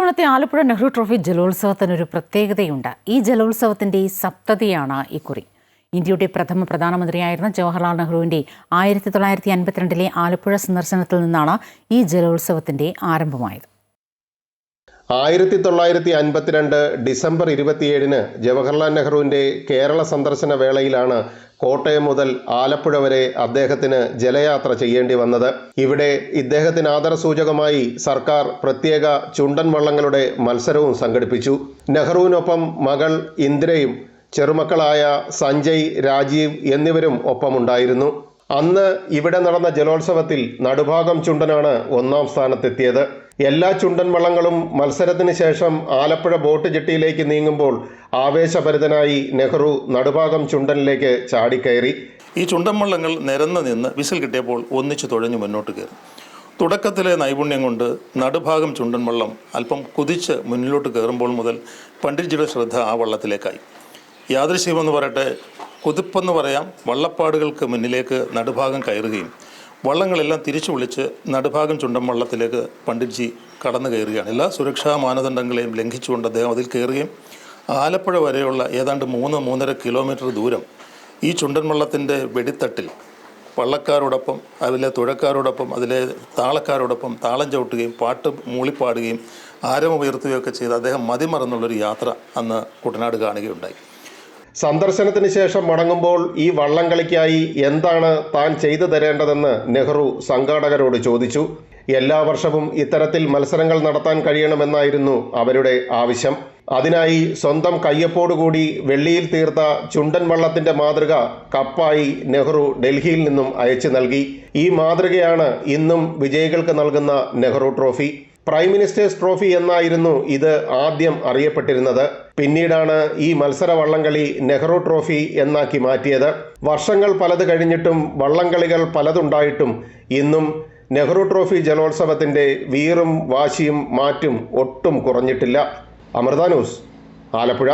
ഇത്തവണത്തെ ആലപ്പുഴ നെഹ്റു ട്രോഫി ജലോത്സവത്തിന് ഒരു പ്രത്യേകതയുണ്ട്. ഈ ജലോത്സവത്തിന്റെ സപ്തതിയാണ് ഇക്കുറി ഇന്ത്യയുടെ പ്രഥമ പ്രധാനമന്ത്രിയായിരുന്ന ജവഹർലാൽ നെഹ്റുവിന്റെ ആയിരത്തി തൊള്ളായിരത്തി അൻപത്തിരണ്ടിലെ ആലപ്പുഴ സന്ദർശനത്തിൽ നിന്നാണ് ഈ ജലോത്സവത്തിന്റെ ആരംഭമായത്. ആയിരത്തി തൊള്ളായിരത്തി അൻപത്തിരണ്ട് ഡിസംബർ ഇരുപത്തിയേഴിന് ജവഹർലാൽ നെഹ്റുവിന്റെ കേരള സന്ദർശന വേളയിലാണ് കോട്ടയം മുതൽ ആലപ്പുഴ വരെ അദ്ദേഹത്തിന് ജലയാത്ര ചെയ്യേണ്ടി വന്നത്. ഇവിടെ ഇദ്ദേഹത്തിന് ആദരസൂചകമായി സർക്കാർ പ്രത്യേക ചുണ്ടൻ വള്ളങ്ങളുടെ മത്സരവും സംഘടിപ്പിച്ചു. നെഹ്റുവിനൊപ്പം മകൾ ഇന്ദിരയും ചെറുമക്കളായ സഞ്ജയ് രാജീവ് എന്നിവരും ഒപ്പമുണ്ടായിരുന്നു. അന്ന് ഇവിടെ നടന്ന ജലോത്സവത്തിൽ നടുഭാഗം ചുണ്ടനാണ് ഒന്നാം സ്ഥാനത്തെത്തിയത്. എല്ലാ ചുണ്ടൻ വള്ളങ്ങളും മത്സരത്തിന് ശേഷം ആലപ്പുഴ ബോട്ട് ജെട്ടിയിലേക്ക് നീങ്ങുമ്പോൾ ആവേശഭരിതനായി നെഹ്റു നടുഭാഗം ചുണ്ടനിലേക്ക് ചാടിക്കയറി. ഈ ചുണ്ടൻ വള്ളങ്ങൾ നിരന്ന് നിന്ന് വിസിൽ കിട്ടിയപ്പോൾ ഒന്നിച്ചു തുഴഞ്ഞു മുന്നോട്ട് കയറി. തുടക്കത്തിലെ നൈപുണ്യം കൊണ്ട് നടുഭാഗം ചുണ്ടൻ വള്ളം അല്പം കുതിച്ച് മുന്നിലോട്ട് കയറുമ്പോൾ മുതൽ പണ്ഡിറ്റ്ജിയുടെ ശ്രദ്ധ ആ വള്ളത്തിലേക്കായി. യാദൃശ്യമെന്ന് പറയട്ടെ കുതിപ്പെന്ന് പറയാം വള്ളപ്പാടുകൾക്ക് മുന്നിലേക്ക് നടുഭാഗം കയറുകയും വള്ളങ്ങളെല്ലാം തിരിച്ചു വിളിച്ച് നടുഭാഗം ചുണ്ടൻ വള്ളത്തിലേക്ക് പണ്ഡിറ്റ്ജി കടന്നു കയറുകയാണ്. എല്ലാ സുരക്ഷാ മാനദണ്ഡങ്ങളെയും ലംഘിച്ചുകൊണ്ട് അദ്ദേഹം അതിൽ കയറുകയും ആലപ്പുഴ വരെയുള്ള ഏതാണ്ട് മൂന്ന് മൂന്നര കിലോമീറ്റർ ദൂരം ഈ ചുണ്ടൻ വള്ളത്തിന്റെ വെടിത്തട്ടിൽ വള്ളക്കാരോടൊപ്പം അതിലെ തുഴക്കാരോടൊപ്പം അതിലെ താളക്കാരോടൊപ്പം താളം ചവിട്ടുകയും പാട്ട് മൂളിപ്പാടുകയും ആരമുയർത്തുകയൊക്കെ ചെയ്ത് അദ്ദേഹം മതിമറന്നുള്ളൊരു യാത്ര അന്ന് കുട്ടനാട് കാണുകയുണ്ടായി. സന്ദർശനത്തിന് ശേഷം മടങ്ങുമ്പോൾ ഈ വള്ളംകളിക്കായി എന്താണ് താൻ ചെയ്തു തരേണ്ടതെന്ന് നെഹ്റു സംഘാടകരോട് ചോദിച്ചു. എല്ലാ വർഷവും ഇത്തരത്തിൽ മത്സരങ്ങൾ നടത്താൻ കഴിയണമെന്നായിരുന്നു അവരുടെ ആവശ്യം. അതിനായി സ്വന്തം കയ്യൊപ്പോടുകൂടി വെള്ളിയിൽ തീർത്ത ചുണ്ടൻ വള്ളത്തിന്റെ മാതൃക കപ്പായി നെഹ്റു ഡൽഹിയിൽ നിന്നും അയച്ചു നൽകി. ഈ മാതൃകയാണ് ഇന്നും വിജയികൾക്ക് നൽകുന്ന Nehru trophy. Prime minister's trophy എന്നായിരുന്നു ഇത് ആദ്യം അറിയപ്പെട്ടിരുന്നത്. പിന്നീടാണ് ഈ മത്സര വള്ളംകളി നെഹ്റു ട്രോഫി എന്നാക്കി മാറ്റിയത്. വർഷങ്ങൾ പലത് കഴിഞ്ഞിട്ടും വള്ളംകളികൾ പലതുണ്ടായിട്ടും ഇന്നും നെഹ്റു ട്രോഫി ജലോത്സവത്തിന്റെ വീറും വാശിയും മാറ്റും ഒട്ടും കുറഞ്ഞിട്ടില്ല. അമൃത ന്യൂസ് ആലപ്പുഴ.